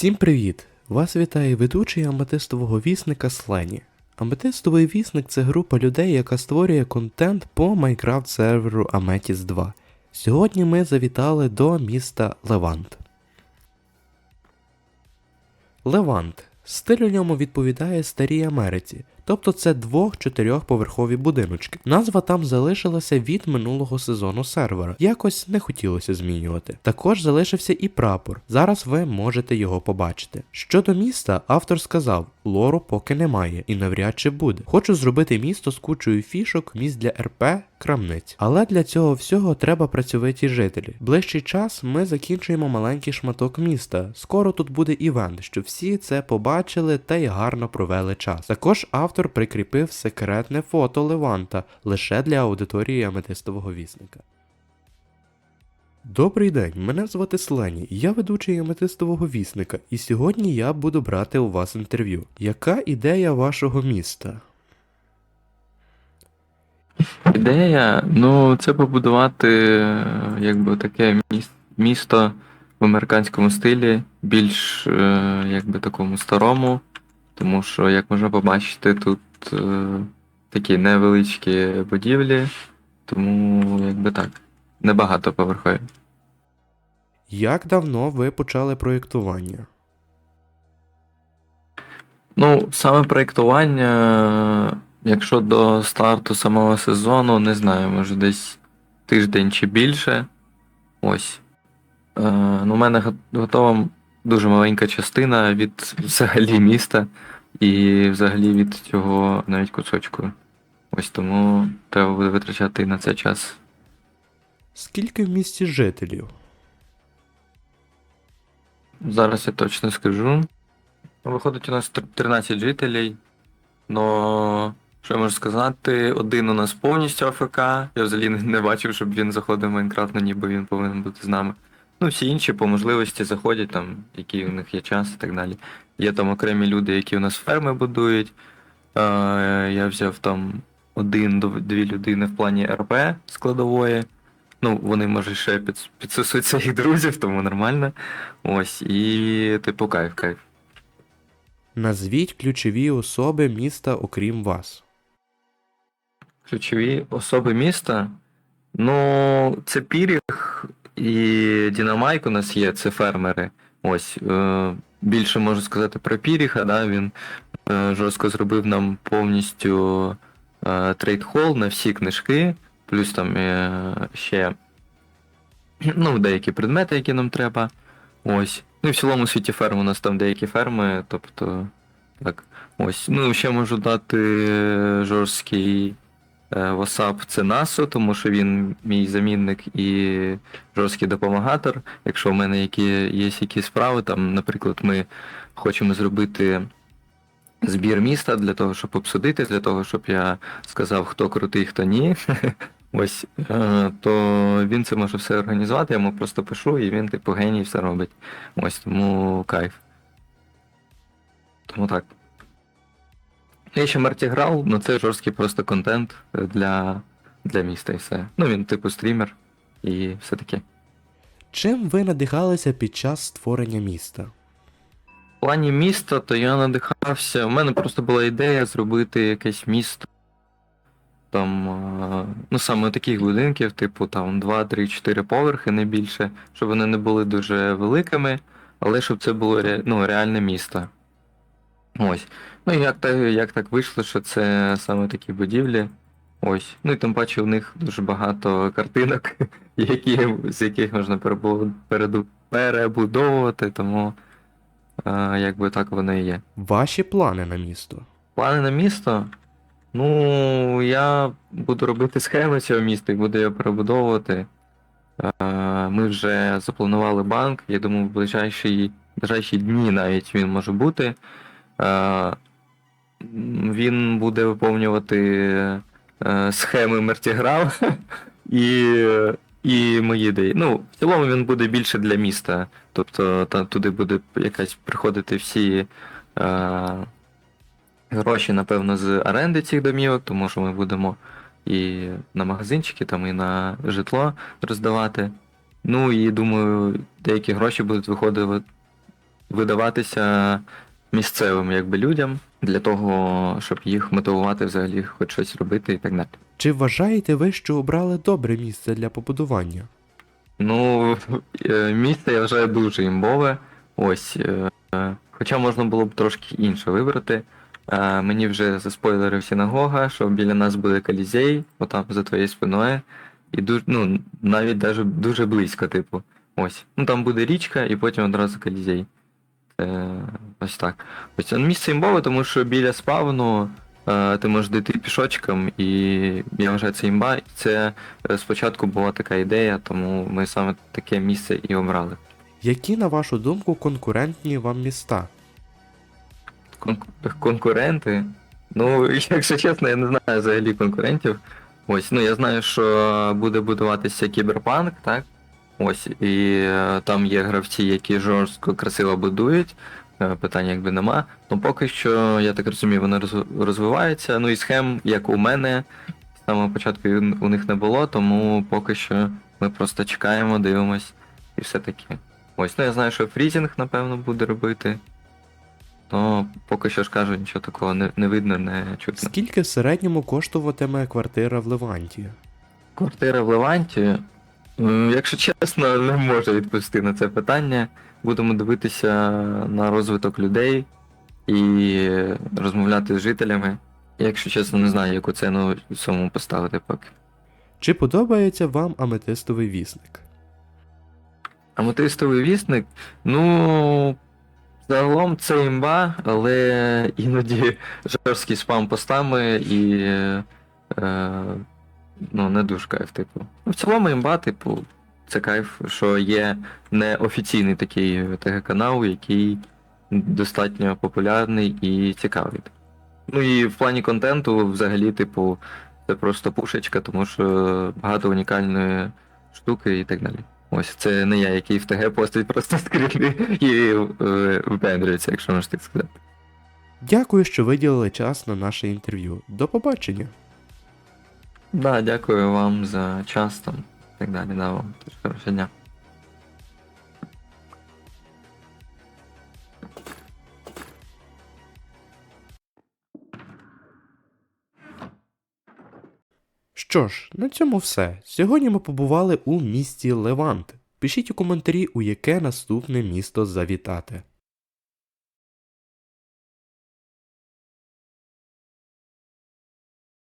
Всім привіт! Вас вітає ведучий аметистового вісника Слені. Аметистовий вісник це група людей, яка створює контент по Майнкрафт серверу Ametis 2. Сьогодні ми завітали до міста Левант. Левант. Стиль у ньому відповідає старій Америці, тобто це двох-чотирьохповерхові будиночки. Назва там залишилася від минулого сезону сервера. Якось не хотілося змінювати. Також залишився і прапор. Зараз ви можете його побачити. Щодо міста, автор сказав: лору поки немає і навряд чи буде. Хочу зробити місто з кучою фішок, місць для РП, крамниць. Але для цього всього треба працьовиті жителі. Ближчий час ми закінчуємо маленький шматок міста. Скоро тут буде івент, щоб всі це побачили та й гарно провели час. Також автор прикріпив секретне фото Леванта лише для аудиторії аметистового вісника. Добрий день, мене звати Слені, я ведучий аметистового вісника, і сьогодні я буду брати у вас інтерв'ю. Яка ідея вашого міста? Ідея, ну, це побудувати е, якби таке місто в американському стилі, більш е, якби такому старому, тому що, як можна побачити, тут е, такі невеличкі будівлі, тому якби так, небагато поверхові. Як давно ви почали проєктування? Ну, саме проєктування, якщо до старту самого сезону, не знаю, може десь тиждень чи більше. Ось. Е, ну, у мене готова дуже маленька частина від взагалі міста і взагалі від цього навіть кусочку. Ось тому треба буде витрачати на це час. Скільки в місті жителів? Зараз я точно скажу. Ну, Виходить, у нас 13 жителей. Но що я можу сказати, один у нас повністю АФК. Я взагалі не- бачив, щоб він заходив в Майнкрафт, ну ніби він повинен бути з нами. Ну, всі інші по можливості заходять, там, який у них є час і так далі. Є там окремі люди, які у нас ферми будують. Е, я взяв там один-дві людини в плані РП складової. Ну, вони, може, ще під, підсусують своїх друзів, тому нормально. Ось, і типу кайф, кайф. Назвіть ключові особи міста, окрім вас. Ключові особи міста. Ну, це Піріг і Дінамайк у нас є, це фермери. Ось. Е, більше можу сказати про Піріга, да, він е, жорстко зробив нам повністю е, трейд-холл на всі книжки, плюс там е, ще ну, деякі предмети, які нам треба. Ось. Ну і в цілому світі ферм у нас там деякі ферми, тобто. Так. Ось. Ну, ще можу дати е, жорсткий WhatsApp це Насо, тому що він мій замінник і жорсткий допомагатор. Якщо в мене які, є якісь справи, там, наприклад, ми хочемо зробити збір міста для того, щоб обсудити, для того, щоб я сказав, хто крутий, хто ні. Ось, е, то він це може все організувати, я йому просто пишу, і він, типу, геній все робить. Ось тому кайф. Тому так. Я ще Марті грав, ну це жорсткий просто контент е, для, для міста і все. Ну він, типу, стрімер і все таке. Чим ви надихалися під час створення міста? В плані міста, то я надихався. У мене просто була ідея зробити якесь місто. Там, е, ну саме таких будинків, типу там 2, 3, 4 поверхи, не більше, щоб вони не були дуже великими, але щоб це було ну, реальне місто. Ось. Ну і як так, як так вийшло, що це саме такі будівлі. Ось. Ну і тим паче у них дуже багато картинок, які, з яких можна перебудовувати, тому е, якби так воно і є. Ваші плани на місто? Плани на місто. Ну, я буду робити схеми цього міста і буду його перебудовувати. Е, Ми вже запланували банк. Я думаю, в ближайші, ближайші дні навіть він може бути. Е, Він буде виповнювати е, схеми Мертіграв і, і мої ідеї. Ну, в цілому він буде більше для міста. Тобто там туди буде якась приходити всі. Е, гроші, напевно, з оренди цих домівок, тому що ми будемо і на магазинчики, там, і на житло роздавати. Ну і думаю, деякі гроші будуть виходити, видаватися місцевим якби людям для того, щоб їх мотивувати взагалі хоч щось робити і так далі. Чи вважаєте ви, що обрали добре місце для побудування? Ну, е, місце я вважаю дуже імбове. Ось. е, Хоча можна було б трошки інше вибрати. Е, Мені вже заспойлерив синагога, що біля нас буде колізей, отам за твоєю спиною. І дуже, ну, навіть даже дуже близько, типу. Ось. Ну там буде річка і потім одразу колізей. Це ось так. Ось це місце імбове, тому що біля спавну е, ти можеш дійти пішочком, і я вважаю, це імба. І це е, спочатку була така ідея, тому ми саме таке місце і обрали. Які, на вашу думку, конкурентні вам міста? Кон- конкуренти. Ну, якщо чесно, я не знаю взагалі конкурентів. Ось, ну я знаю, що буде будуватися кіберпанк, так? Ось, і е, там є гравці, які жорстко красиво будують. Е, Питання якби нема. Ну поки що, я так розумію, вони роз- розвиваються. Ну і схем, як у мене, з самого початку у них не було, тому поки що ми просто чекаємо, дивимось і все таке. Ось, ну я знаю, що фрізінг, напевно, буде робити. Ну, поки що ж кажу, нічого такого не, не видно, не чутно. Скільки в середньому коштуватиме квартира в Леванті? Квартира в Леванті, якщо чесно, не можу відповісти на це питання. Будемо дивитися на розвиток людей і розмовляти з жителями. Якщо чесно, не знаю, яку ціну цьому поставити поки. Чи подобається вам аметистовий вісник? Аметистовий вісник, ну. Загалом це імба, але іноді жорсткий спам постами і. Е, ну, не дуже кайф, типу. Ну, в цілому імба, типу, це кайф, що є неофіційний такий ТГ-канал, який достатньо популярний і цікавий. Ну і в плані контенту, взагалі, типу, це просто пушечка, тому що багато унікальної штуки і так далі. Ось це не я, який в ТГ постить просто скріни і е, випендрюється, якщо можна так сказати. Дякую, що виділили час на наше інтерв'ю. До побачення! Да, дякую вам за час там так далі. Да, вам теж хорошого дня. Що ж, на цьому все. Сьогодні ми побували у місті Левант. Пишіть у коментарі, у яке наступне місто завітати.